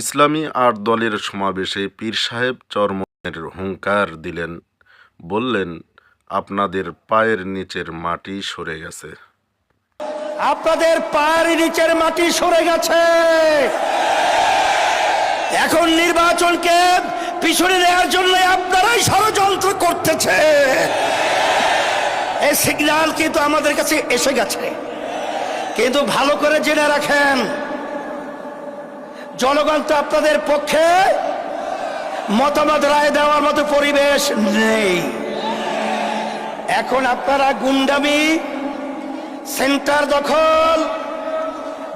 ইসলামী আট দলের সমাবেশে পীর সাহেব চরমের হুঙ্কার দিলেন, বললেন, আপনাদের পায়ের নিচের মাটি সরে গেছে। আপনাদের পায়ের নিচের মাটি সরে গেছে। এখন নির্বাচনকে পিছনে নেওয়ার জন্য আপনারাই ষড়যন্ত্র করতেছে। এই সিগন্যাল কিন্তু আমাদের কাছে এসে গেছে। কিন্তু ভালো করে জেনে রাখেন জনগণ তো আপনাদের পক্ষে মতামত রায় দেওয়ার মতো পরিবেশ নেই। এখন আপনারা গুন্ডামি, সেন্টার দখল,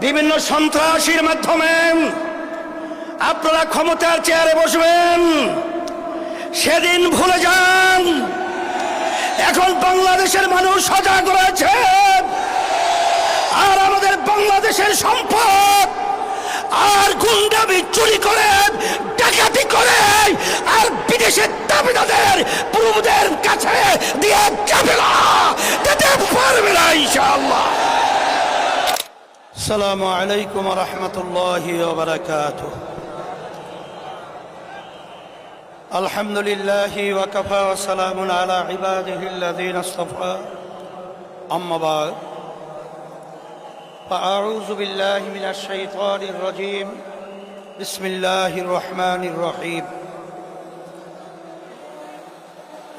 বিভিন্ন সন্ত্রাসীর মাধ্যমে আপনারা ক্ষমতার চেয়ারে বসবেন। সেদিন ভুলে যান। এখন বাংলাদেশের মানুষ সজাগ রয়েছে। আর আমাদের বাংলাদেশের সম্পদ আর গুন্ডামি চুরি করে ডাকাতি করে আর বিদেশের দাবিদাদের প্রভুদের কাছে দিয়ে যাবে না যেতে পারবে না ইনশাআল্লাহ السلام عليكم ورحمة الله وبركاته الحمد لله وكفى وسلام على عباده الذين اصطفى أما بعد فأعوذ بالله من الشيطان الرجيم بسم الله الرحمن الرحيم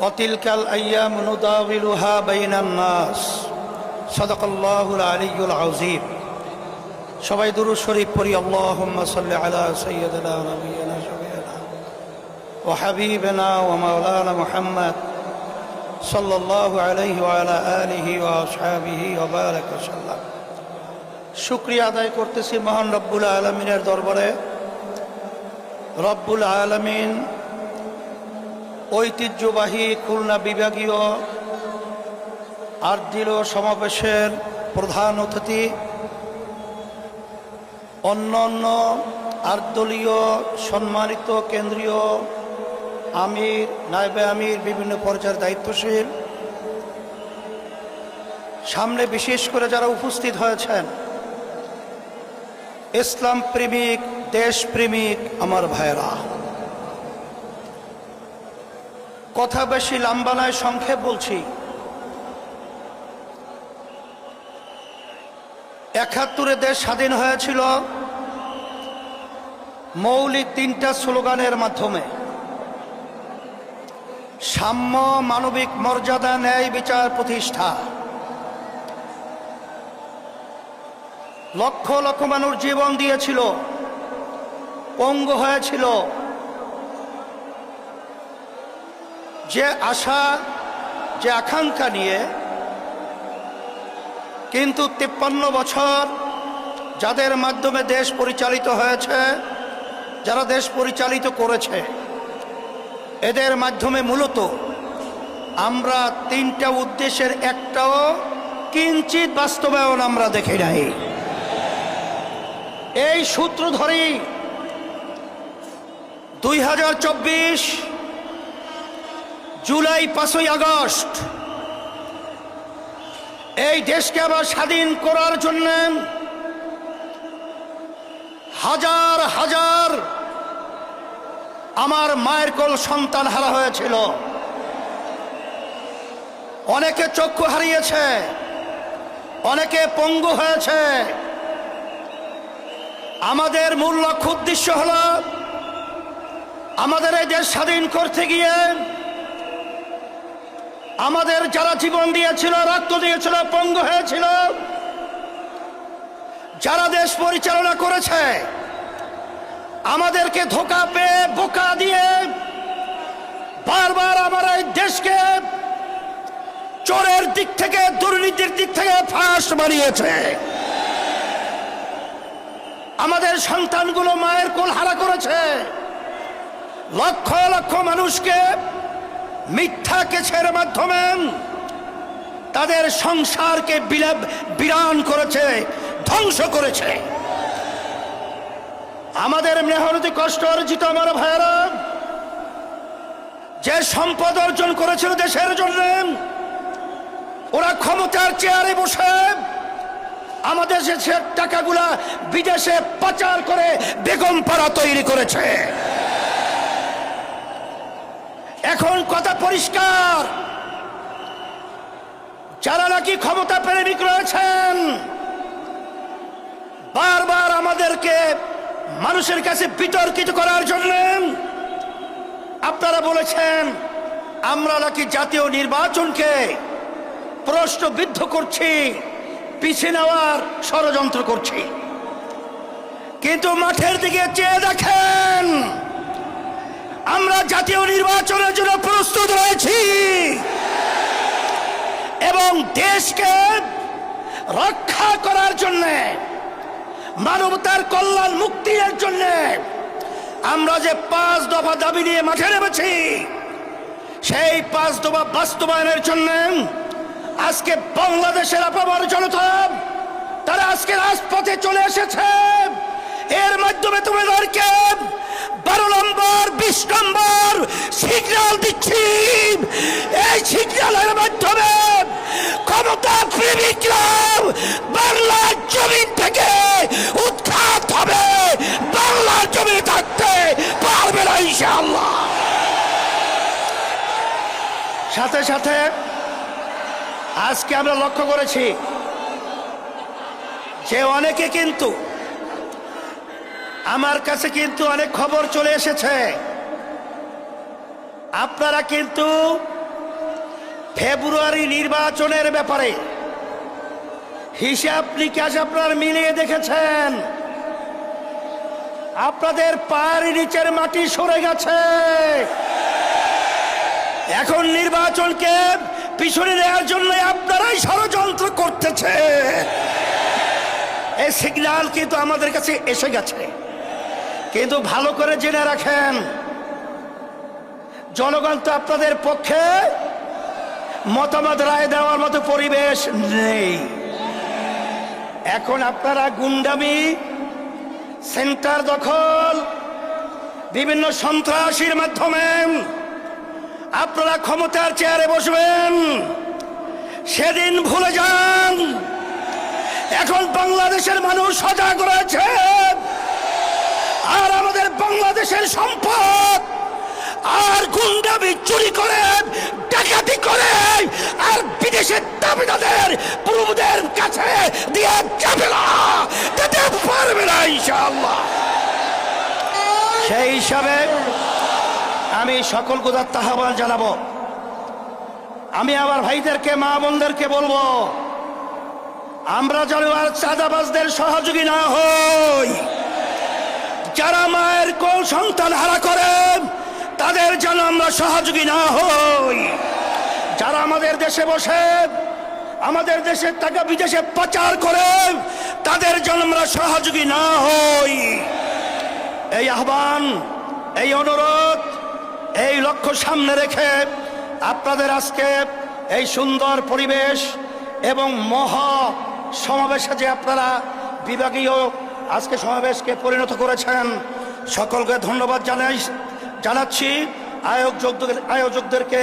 وتلك الأيام نداولها بين الناس صدق الله العلي العظيم সবাই দুরু শরীফ পড়ি আল্লাহুম্মা সাল্লি আলা সাইয়্যিদিনা ওয়া নাবিয়িনা শাফিঈনা ওয়া হাবিবিনা ওয়া মাওলানা মুহাম্মদ সাল্লাল্লাহু আলাইহি ওয়া আলা আলিহি ওয়া আসহাবিহি ওয়া বারাকা সাল্লাম শুকরিয়া আদায় করতেছি মহান রব্বুল আলমিনের দরবারে। রব্বুল আলমিন ঐতিহ্যবাহী খুলনা বিভাগীয় আর্দিল সমাবেশের প্রধান অতিথি, অন্য অন্য আর্দলীয় সম্মানিত কেন্দ্রীয় আমির, নায়বে আমির, বিভিন্ন পর্যায়ের দায়িত্বশীল। সামনে বিশেষ করে যারা উপস্থিত হয়েছেন ইসলাম প্রেমিক, দেশ প্রেমিক আমার ভাইরা কথা বেশি লম্বা নয়, সংক্ষেপ বলছি। একাত্তরে দেশ স্বাধীন হয়েছিল। মৌলিক তিনটা স্লোগানের মাধ্যমে। সাম্য, মানবিক মর্যাদা, ন্যায় বিচার প্রতিষ্ঠা। লক্ষ লক্ষ মানুষ জীবন দিয়েছিল, পঙ্গু হয়েছিল। যে আশা, যে আকাঙ্ক্ষা নিয়ে কিন্তু তিপ্পান্ন বছর যাদের মাধ্যমে দেশ পরিচালিত হয়েছে, যারা দেশ পরিচালিত করেছে, এদের মাধ্যমে মূলত আমরা তিনটা উদ্দেশ্যের একটাও কিঞ্চিত বাস্তবায়ন আমরা দেখি নাই। এই সূত্র ধরেই দুই হাজার চব্বিশ জুলাই পাঁচই আগস্ট এই দেশকে আবার স্বাধীন করার জন্য হাজার হাজার আমার মায়ের কোল সন্তান হারা হয়েছিল। অনেকে চক্ষু হারিয়েছে, অনেকে পঙ্গু হয়েছে আমাদের মূল লক্ষ্য উদ্দেশ্য হল আমাদের এই দেশ স্বাধীন করতে গিয়ে আমাদের যারা জীবন দিয়েছিল, রক্ত দিয়েছিল, পঙ্গ হয়েছিল, যারা দেশ পরিচালনা করেছে, আমাদেরকে ধোকা পেয়ে বোকা দিয়ে বারবার আমার এই দেশকে চোরের দিক থেকে, দুর্নীতির দিক থেকে ফাঁস বানিয়েছে। আমাদের সন্তানগুলো মায়ের কোল হারা করেছে। লক্ষ লক্ষ মানুষকে মিথ্যা কেছের মাধ্যমে তাদের সংসারকে বিলাপ বিরান করেছে, ধ্বংস করেছে। আমাদের মেহনতি কষ্ট অর্জিত আমার ভাইয়েরা, যে সম্পদ অর্জন করেছিল দেশের জন্য, ওরা ক্ষমতার চেয়ারে বসে আমাদের দেশের টাকাগুলা বিদেশে পাচার করে বেগম পাড়া তৈরি করেছে। এখন কথা পরিষ্কার। যারা নাকি ক্ষমতা প্রেমিক রয়েছেন, বারবার আমাদেরকে মানুষের কাছে বিতর্কিত করার জন্য আপনারা বলেছেন, আমরা নাকি জাতীয় নির্বাচনকে প্রশ্নবিদ্ধ করছি। পিছিয়ে নেওয়ার ষড়যন্ত্র করছি। কিন্তু মাঠের দিকে চেয়ে দেখেন, আমরা জাতীয় নির্বাচনের জন্য প্রস্তুত রয়েছি। এবং দেশকে রক্ষা করার জন্য, মানবতার কল্যাণ মুক্তির জন্য, আমরা যে পাঁচ দফা দাবি নিয়ে মাঠে নেমেছি, সেই পাঁচ দফা বাস্তবায়নের জন্য আজকে বাংলাদেশের আপামর জনতা, তারা আজকে রাজপথে চলে এসেছে। এর মাধ্যমে তুমি তোমাদেরকে বারো নম্বর, বিশ নম্বর সিগন্যাল দিচ্ছি। এই সিগন্যালের মাধ্যমে ক্ষমতা প্রেমিকরা বাংলার জমিন থেকে উৎখাত হবে। বাংলার জমিনে থাকতে পারবে না ইনশাআল্লাহ। সাথে সাথে আজকে আমরা লক্ষ্য করেছি যে অনেকে কিন্তু আমার কাছে কিন্তু অনেক খবর চলে এসেছে। আপনারা কিন্তু ফেব্রুয়ারি নির্বাচনের ব্যাপারে হিসাব নিকাশ আপনার মিলিয়ে দেখেছেন। আপনাদের পায়ের নিচের মাটি সরে গেছে। এখন নির্বাচনকে পিছনে নেওয়ার জন্য আপনারাই ষড়যন্ত্র করতেছে। এই সিগন্যাল কিন্তু আমাদের কাছে এসে গেছে। কিন্তু ভালো করে জেনে রাখেন, জনগণ তো আপনাদের পক্ষে মতামত রায় দেওয়ার মতো পরিবেশ নেই। এখন আপনারা গুন্ডামি, সেন্টার দখল, বিভিন্ন সন্ত্রাসীর মাধ্যমে আপনারা ক্ষমতার চেয়ারে বসবেন। সেদিন ভুলে যান। এখন বাংলাদেশের মানুষ সজাগ রয়েছে। আর আমাদের বাংলাদেশের সম্পদ। আর গুন্ডামি চুরি করে, ডাকাতি করে, আর বিদেশের দাবিদাদের, প্রভুদের কাছে দিয়ে যাবে না। যেতে পারবে না সেই হিসাবে আমি সকল কোথার আহ্বান জানাব। আমি আমার ভাইদেরকে, মা বোনদেরকে বলব, আমরা যেন আর চাঁদাবাজদের সহযোগী না হই। যারা মায়ের কোন সন্তান হারা করেন, তাদের যেন আমরা সহযোগী না হই। যারা আমাদের দেশে বসে, আমাদের দেশের টাকা বিদেশে পাচার করে, তাদের যেন আমরা সহযোগী না হই। এই আহ্বান, এই অনুরোধ এই লক্ষ্য সামনে রেখে আপনাদের আজকে এই সুন্দর পরিবেশ এবং মহা সমাবেশে যে আপনারা বিভাগীয় আজকে সমাবেশকে পরিণত করেছেন, সকলকে ধন্যবাদ জানাই, জানাচ্ছি আয়োজক আয়োজকদেরকে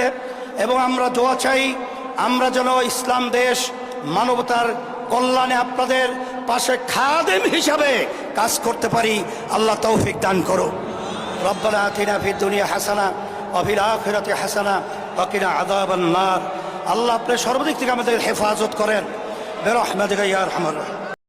এবং আমরা দোয়া চাই, আমরা যেন ইসলাম দেশ মানবতার কল্যাণে আপনাদের পাশে খাদেম হিসাবে কাজ করতে পারি। আল্লাহ তৌফিক দান করো রব্বানা আতিনা ফি দুনিয়া হাসানা অফিল হাসানা অকিনা আযাবান নার। আল্লাহ আপনি সর্বদিক থেকে আমাদের হেফাজত করেন। বেরহমাতিকা ইয়া আরহামার রাহিম।